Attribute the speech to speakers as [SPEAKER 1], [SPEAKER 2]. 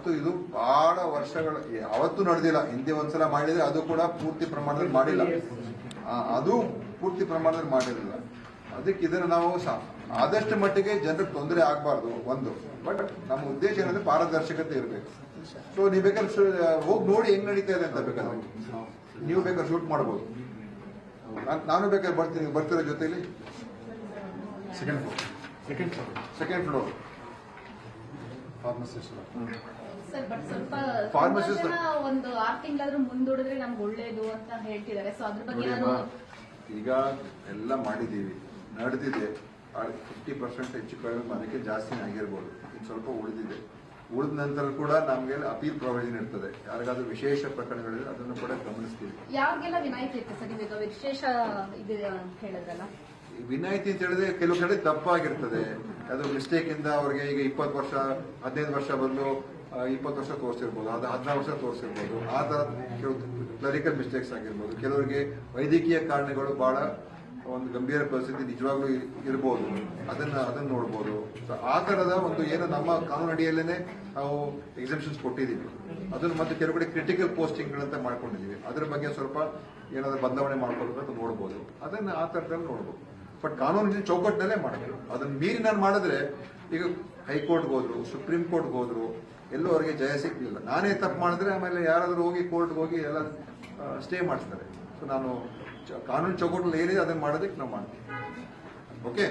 [SPEAKER 1] ಮತ್ತು ಇದು ಬಹಳ ವರ್ಷಗಳ ಯಾವತ್ತೂ ನಡೆದಿಲ್ಲ. ಹಿಂದೆ ಒಂದ್ಸಲ ಮಾಡಿದ್ರೆ ಅದು ಕೂಡ ಪೂರ್ತಿ ಪ್ರಮಾಣದಲ್ಲಿ ಮಾಡಿಲ್ಲ. ಅದು ಪೂರ್ತಿ ಪ್ರಮಾಣದಲ್ಲಿ ಮಾಡಿರಲಿಲ್ಲ. ಅದಕ್ಕೆ ಇದನ್ನು ನಾವು ಆದಷ್ಟು ಮಟ್ಟಿಗೆ ಜನರಿಗೆ ತೊಂದರೆ ಆಗಬಾರ್ದು ಒಂದು. ಬಟ್ ನಮ್ಮ ಉದ್ದೇಶ ಏನಂದ್ರೆ ಪಾರದರ್ಶಕತೆ ಇರಬೇಕು. ಸೊ ನೀವು ಬೇಕಾದ್ರೆ ಹೋಗಿ ನೋಡಿ ಹೆಂಗ್ ನಡೀತಾ ಇದೆ ಅಂತ ಬೇಕಾದ್ರೆ. ನೀವು ಬೇಕಾದ್ರೆ ಶೂಟ್ ಮಾಡ್ಬೋದು. ನಾನು ಬೇಕಾದ್ರೆ ಬರ್ತೀನಿ. ಬರ್ತಿರೋ ಜೊತೆಲಿ? Second floor
[SPEAKER 2] second floor
[SPEAKER 1] second floor pharmacist
[SPEAKER 3] ಜನ ಒಂದು ಆರ್ ತಿಂಗಳಾದ್ರೂ ಮುಂದೂಡಿದ್ರೆ ನಮ್ಗೆ ಒಳ್ಳೇದು ಅಂತ ಹೇಳ್ತಿದ್ದಾರೆ ಸೊ ಅದ್ರ ಬಗ್ಗೆ ನಾನು
[SPEAKER 1] ಈಗ ಎಲ್ಲ ಮಾಡಿದ್ದೀವಿ. ನಡೆದಿದೆ. ಫಿಫ್ಟಿ ಪರ್ಸೆಂಟ್ ಹೆಚ್ಚು ಕಡಿಮೆ ಅದಕ್ಕೆ ಜಾಸ್ತಿ ಆಗಿರ್ಬೋದು. ಇದು ಸ್ವಲ್ಪ ಉಳಿದಿದೆ. ಉಳಿದ ನಂತರ ಕೂಡ ನಮಗೆ ಅಪೀಲ್ ಪ್ರೊವಿಷನ್ ಇರ್ತದೆ. ಯಾರಿಗಾದ್ರೂ ವಿಶೇಷ ಪ್ರಕರಣಗಳಿದ್ರೆ ಅದನ್ನು ಕೂಡ ಗಮನಿಸ್ತೀವಿ.
[SPEAKER 3] ಯಾರಿಗೆಲ್ಲ ವಿನಾಯಿತಿ ಇರ್ತದೆ ಸರ್? ನಿಮಗೆ ವಿಶೇಷ ಇದೆ ಅಂತ ಹೇಳಿದ್ರಲ್ಲ.
[SPEAKER 1] ವಿನಾಯಿತಿ ಅಂತ ಹೇಳಿದ್ರೆ ಕೆಲವು ಕಡೆ ತಪ್ಪಾಗಿರ್ತದೆ. ಅದು ಮಿಸ್ಟೇಕ್ ಇಂದ ಅವ್ರಿಗೆ ಈಗ ಇಪ್ಪತ್ತು ವರ್ಷ ಹದಿನೈದು ವರ್ಷ ಬಂದು ಇಪ್ಪತ್ತು ವರ್ಷ ತೋರಿಸಿರ್ಬೋದು ಅದು ಹದಿನಾರು ವರ್ಷ ತೋರಿಸಿರ್ಬೋದು. ಆ ಥರ ಕೆಲವು ಕ್ಲರಿಕಲ್ ಮಿಸ್ಟೇಕ್ಸ್ ಆಗಿರ್ಬೋದು. ಕೆಲವರಿಗೆ ವೈದ್ಯಕೀಯ ಕಾರಣಗಳು ಬಹಳ ಒಂದು ಗಂಭೀರ ಪರಿಸ್ಥಿತಿ ನಿಜವಾಗ್ಲೂ ಇರ್- ಇರ್ಬೋದು. ಅದನ್ನ ಅದನ್ನ ನೋಡ್ಬೋದು. ಆ ಥರದ ಒಂದು ಏನು ನಮ್ಮ ಕಾನೂನು ಅಡಿಯಲ್ಲೇನೆ ನಾವು ಎಕ್ಸಿಬಿಷನ್ಸ್ ಕೊಟ್ಟಿದ್ದೀವಿ. ಅದನ್ನು ಮತ್ತೆ ಕೆಲವು ಕಡೆ ಕ್ರಿಟಿಕಲ್ ಪೋಸ್ಟಿಂಗ್ಗಳಂತ ಮಾಡ್ಕೊಂಡಿದ್ದೀವಿ. ಅದ್ರ ಬಗ್ಗೆ ಸ್ವಲ್ಪ ಏನಾದರೂ ಬದಲಾವಣೆ ಮಾಡ್ಕೊಳ್ಬೇಕು ಅಂತ ನೋಡ್ಬೋದು. ಅದನ್ನ ಆ ತರದಲ್ಲಿ ನೋಡ್ಬೋದು. ಬಟ್ ಕಾನೂನಿನ ಚೌಕಟ್ಟಿನಲ್ಲೇ ಮಾಡಬೇಕು ಅದನ್ನ ಮೀರಿ ನಾನು ಮಾಡಿದ್ರೆ, ಈಗ ಹೈಕೋರ್ಟ್ಗೆ ಹೋದ್ರು, ಸುಪ್ರೀಂ ಕೋರ್ಟ್ಗೆ ಹೋದ್ರು ಎಲ್ಲೂ ಅವರಿಗೆ ಜಯ ಸಿಗ್ಲಿಲ್ಲ. ನಾನೇ ತಪ್ಪು ಮಾಡಿದ್ರೆ ಆಮೇಲೆ ಯಾರಾದರೂ ಹೋಗಿ ಕೋರ್ಟ್ಗೆ ಹೋಗಿ ಎಲ್ಲ ಸ್ಟೇ ಮಾಡಿಸ್ತಾರೆ. ಸೊ ನಾನು ಕಾನೂನು ಚೌಕಟ್ಟಲ್ಲಿ ಏನಿದೆ ಅದನ್ನು ಮಾಡೋದಕ್ಕೆ ನಾವು ಮಾಡ್ತೀವಿ ಓಕೆ